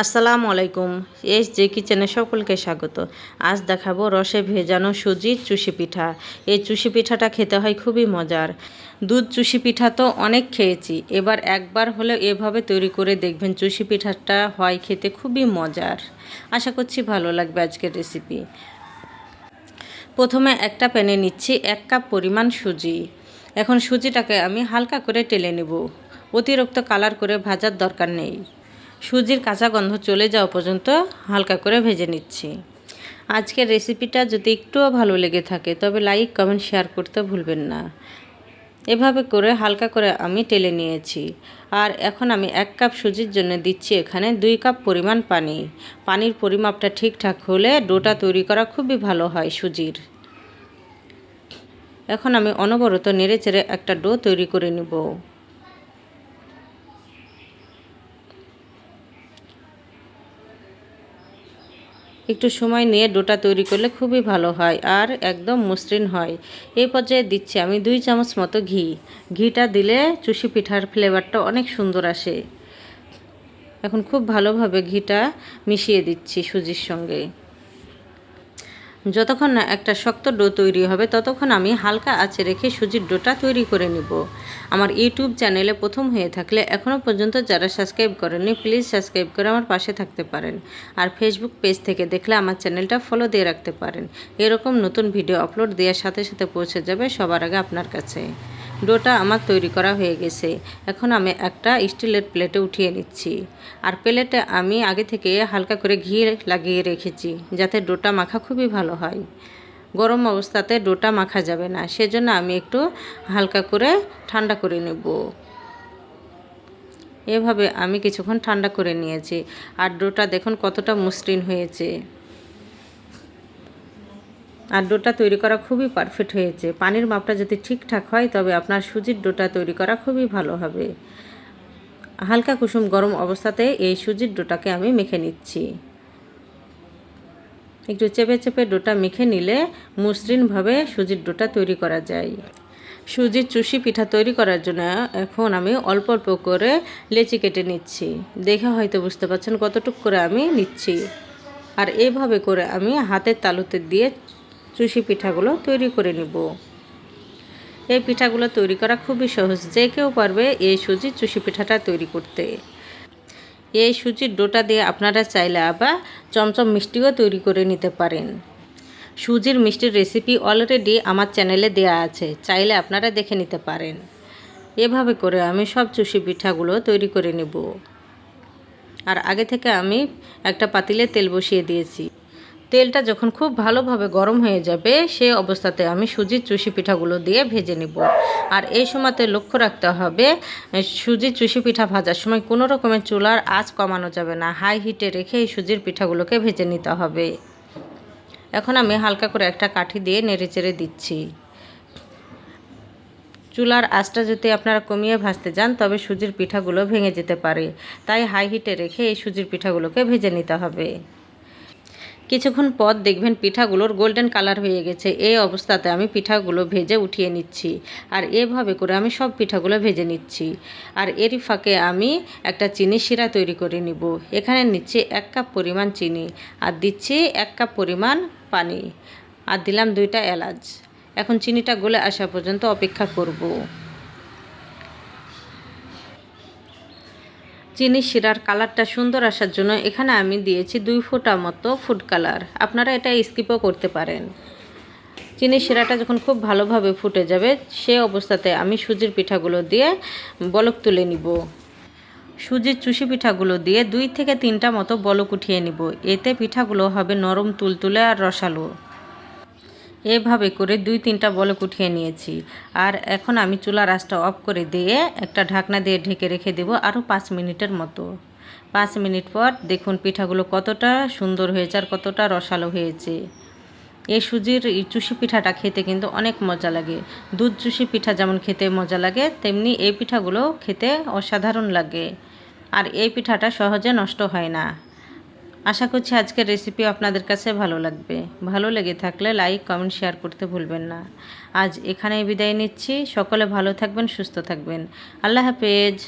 আসসালামু আলাইকুম, এস যে কিচেনে সকলকে স্বাগত। আজ দেখাবো রসে ভেজানো সুজির চুষি পিঠা। এই চুষি পিঠাটা খেতে হয় খুবই মজার। দুধ চুষি পিঠা তো অনেক খেয়েছি। এবার একবার হলেও এভাবে তৈরি করে দেখবেন চুষি পিঠাটা হয় খেতে খুবই মজার। আশা করছি ভালো লাগবে আজকের রেসিপি। প্রথমে একটা প্যানে নিচ্ছি এক কাপ পরিমাণ সুজি। এখন সুজিটাকে আমি হালকা করে টেলে নেব। অতিরিক্ত কালার করে ভাজার দরকার নেই। সুজির কাঁচা গন্ধ চলে যাওয়া পর্যন্ত হালকা করে ভেজে নিচ্ছি। আজকের রেসিপিটা যদি একটুও ভালো লেগে থাকে, তবে লাইক, কমেন্ট, শেয়ার করতে ভুলবেন না। এভাবে করে হালকা করে আমি টেলে নিয়েছি। আর এখন আমি এক কাপ সুজির জন্য দিচ্ছি এখানে দুই কাপ পরিমাণ পানি। পানির পরিমাপটা ঠিকঠাক হলে ডোটা তৈরি করা খুবই ভালো হয় সুজির। এখন আমি অনবরত নেড়ে চেড়ে একটা ডো তৈরি করে নেব। একটু সময় নিয়ে ডোটা তৈরি করলে খুবই ভালো হয় আর একদম মসৃণ হয়। এই পর্যায়ে দিচ্ছি আমি দুই চামচ মতো ঘি। ঘিটা দিলে চুষি পিঠার ফ্লেভারটা অনেক সুন্দর আসে। এখন খুব ভালোভাবে ঘিটা মিশিয়ে দিচ্ছি সুজির সঙ্গে। যতক্ষণ না একটা শক্ত ডো তৈরি হবে, ততক্ষণ আমি হালকা আঁচে রেখে সুজির ডোটা তৈরি করে নেব। আমার ইউটিউব চ্যানেলে প্রথম হয়ে থাকলে এখনও পর্যন্ত যারা সাবস্ক্রাইব করেননি, প্লিজ সাবস্ক্রাইব করে আমার পাশে থাকতে পারেন। আর ফেসবুক পেজ থেকে দেখলে আমার চ্যানেলটা ফলো দিয়ে রাখতে পারেন। এরকম নতুন ভিডিও আপলোড দেওয়ার সাথে সাথে পৌঁছে যাবে সবার আগে আপনার কাছে। ডোটা আমার তৈরি করা হয়ে গেছে। এখন আমি একটা স্টিলের প্লেটে উঠিয়ে নিচ্ছি। আর প্লেটে আমি আগে থেকে হালকা করে ঘি লাগিয়ে রেখেছি, যাতে ডোটা মাখা খুবই ভালো হয়। গরম অবস্থাতে ডোটা মাখা যাবে না, সেজন্য আমি একটু হালকা করে ঠান্ডা করে নেব। এভাবে আমি কিছুক্ষণ ঠান্ডা করে নিয়েছি। আর ডোটা দেখুন কতটা মসৃণ হয়েছে। আর ডোটা তৈরি করা খুবই পারফেক্ট হয়েছে। পানির মাপটা যদি ঠিকঠাক হয়, তবে আপনার সুজির ডোটা তৈরি করা খুবই ভালো হবে। হালকা কুসুম গরম অবস্থাতে এই সুজির ডোটাকে আমি মেখে নিচ্ছি। একটু চেপে চেপে ডোটা মেখে নিলে মসৃণভাবে সুজির ডোটা তৈরি করা যায়। সুজির চুষি পিঠা তৈরি করার জন্য এখন আমি অল্প অল্প করে লেচি কেটে নিচ্ছি। দেখে হয়তো বুঝতে পারছেন কতটুক করে আমি নিচ্ছি। আর এইভাবে করে আমি হাতের তালুতে দিয়ে চুষি পিঠাগুলো তৈরি করে নিব। এই পিঠাগুলো তৈরি করা খুবই সহজ। যে কেউ পারবে এই সুজির চুষি পিঠাটা তৈরি করতে। এই সুজির ডোটা দিয়ে আপনারা চাইলে আবার চমচম মিষ্টিও তৈরি করে নিতে পারেন। সুজির মিষ্টির রেসিপি অলরেডি আমার চ্যানেলে দেয়া আছে। চাইলে আপনারা দেখে নিতে পারেন। এভাবে করে আমি সব চুষি পিঠাগুলো তৈরি করে নেব। আর আগে থেকে আমি একটা পাতিলে তেল বসিয়ে দিয়েছি। তেলটা যখন খুব ভালোভাবে গরম হয়ে যাবে, সে অবস্থাতে আমি সুজির চুষি পিঠাগুলো দিয়ে ভেজে নেব। আর এই সময়তে লক্ষ্য রাখতে হবে সুজির চুষি পিঠা ভাজার সময় কোনো রকমের চুলার আঁচ কমানো যাবে না। হাই হিটে রেখে এই সুজির পিঠাগুলোকে ভেজে নিতে হবে। এখন আমি হালকা করে একটা কাঠি দিয়ে নেড়ে চেড়ে দিচ্ছি। চুলার আঁচটা যদি আপনারা কমিয়ে ভাজতে যান, তবে সুজির পিঠাগুলো ভেঙে যেতে পারে। তাই হাই হিটে রেখে এই সুজির পিঠাগুলোকে ভেজে নিতে হবে। কিছুক্ষণ পর দেখবেন পিঠাগুলোর গোল্ডেন কালার হয়ে গেছে। এই অবস্থাতে আমি পিঠাগুলো ভেজে উঠিয়ে নিচ্ছি। আর এভাবে করে আমি সব পিঠাগুলো ভেজে নিচ্ছি। আর এরই ফাঁকে আমি একটা চিনি শিরা তৈরি করে নিব। এখানে নিচ্ছি এক কাপ পরিমাণ চিনি আর দিচ্ছি এক কাপ পরিমাণ পানি। আর দিলাম দুইটা এলাচ। এখন চিনিটা গলে আসা পর্যন্ত অপেক্ষা করব। চিনি শিরার কালারটা সুন্দর আসার জন্য এখানে আমি দিয়েছি দুই ফোঁটা মতো ফুড কালার। আপনারা এটা স্কিপও করতে পারেন। চিনি শিরাটা যখন খুব ভালোভাবে ফুটে যাবে, সে অবস্থাতে আমি সুজির পিঠাগুলো দিয়ে বলক তুলে নিব। সুজির চুষি পিঠাগুলো দিয়ে দুই থেকে তিনটা মতো বলক উঠিয়ে নিব। এতে পিঠাগুলো হবে নরম তুলতুলে আর রসালো। এভাবে করে দুই তিনটা বলক উঠিয়ে নিয়েছি। আর এখন আমি চুলা রাসটা অফ করে দিয়ে একটা ঢাকনা দিয়ে ঢেকে রেখে দেব আরও পাঁচ মিনিটের মতো। পাঁচ মিনিট পর দেখুন পিঠাগুলো কতটা সুন্দর হয়েছে আর কতটা রসালো হয়েছে। এই সুজির চুষি পিঠাটা খেতে কিন্তু অনেক মজা লাগে। দুধ চুষি পিঠা যেমন খেতে মজা লাগে, তেমনি এই পিঠাগুলো খেতে অসাধারণ লাগে। আর এই পিঠাটা সহজে নষ্ট হয় না। আশা করছি আজকের রেসিপি আপনাদের কাছে ভালো লাগবে। ভালো লেগে থাকলে লাইক কমেন্ট শেয়ার করতে ভুলবেন না। আজ এখানেই বিদায় নিচ্ছি। সকলে ভালো থাকবেন, সুস্থ থাকবেন। আল্লাহ হাফেজ।